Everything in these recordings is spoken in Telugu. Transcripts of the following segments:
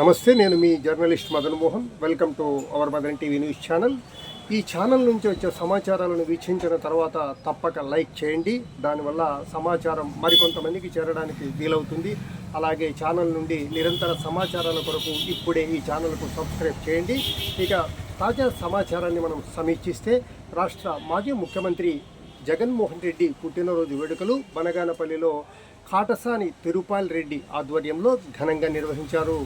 నమస్తే నేను మీ journalist Madan Mohan. Welcome to our Madan TV news channel. ఈ ఛానల్ నుంచి వచ్చే సమాచారాలను వీక్షించిన తర్వాత తప్పక లైక్ చేయండి. దానివల్ల సమాచారం మరికొంతమందికి చేరడానికి వీలవుతుంది. అలాగే ఛానల్ నుండి నిరంతర సమాచారాల కొరకు ఇప్పుడే ఈ ఛానల్కు సబ్స్క్రైబ్ చేయండి. ఇక తాజా సమాచారాన్ని మనం సమీక్షిస్తే రాష్ట్ర మాజీ ముఖ్యమంత్రి జగన్మోహన్ రెడ్డి పుట్టినరోజు వేడుకలు బనగానపల్లిలో కాటసాని తిరుపాల్ రెడ్డి ఆధ్వర్యంలో ఘనంగా నిర్వహించారు.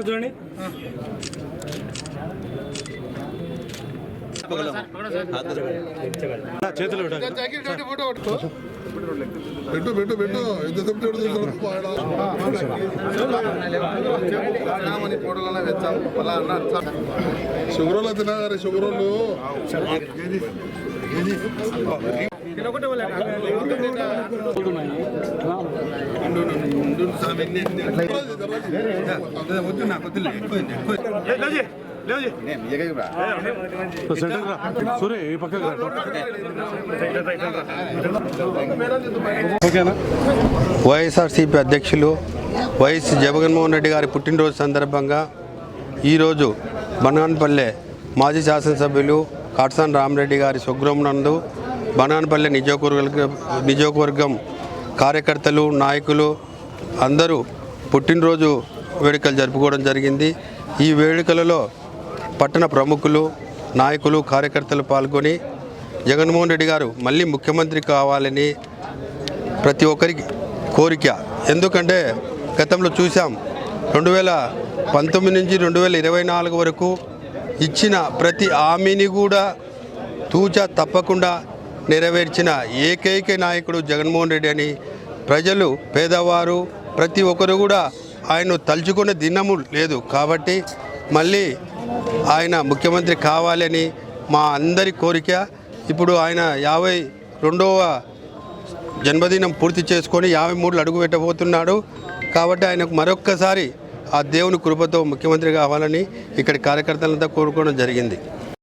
చూడండి చేతులు పెట్టాలి పెట్టు. పెట్టు పెట్టు ఎంతసేపు పెడుతున్నాడు షుగర్ వాళ్ళు తినాగారు సూర్య ఈ పక్కకి వైఎస్ఆర్సీపీ అధ్యక్షులు వైఎస్ జగన్మోహన్ రెడ్డి గారి పుట్టినరోజు సందర్భంగా ఈరోజు బనాన్పల్లె మాజీ శాసనసభ్యులు కాట్సాన్ రామరెడ్డి గారి స్వగృహం నందు బనాన్పల్లె నియోజకవర్గ నియోజకవర్గం కార్యకర్తలు నాయకులు అందరూ పుట్టినరోజు వేడుకలు జరుపుకోవడం జరిగింది. ఈ వేడుకలలో పట్టణ ప్రముఖులు నాయకులు కార్యకర్తలు పాల్గొని జగన్మోహన్ రెడ్డి గారు మళ్ళీ ముఖ్యమంత్రి కావాలని ప్రతి ఒక్కరికి కోరిక. ఎందుకంటే గతంలో చూసాం రెండు వేల పంతొమ్మిది నుంచి రెండు వేల ఇరవై నాలుగు వరకు ఇచ్చిన ప్రతి హామీని కూడా తూచా తప్పకుండా నెరవేర్చిన ఏకైక నాయకుడు జగన్మోహన్ రెడ్డి అని ప్రజలు పేదవారు ప్రతి ఒక్కరు కూడా ఆయన్ను తలుచుకునే దినము లేదు కాబట్టి మళ్ళీ ఆయన ముఖ్యమంత్రి కావాలని మా అందరి కోరిక. ఇప్పుడు ఆయన యాభై రెండవ జన్మదినం పూర్తి చేసుకొని యాభై మూడులు అడుగు పెట్టబోతున్నాడు కాబట్టి ఆయనకు మరొక్కసారి ఆ దేవుని కృపతో ముఖ్యమంత్రి కావాలని ఇక్కడి కార్యకర్తలంతా కోరుకోవడం జరిగింది.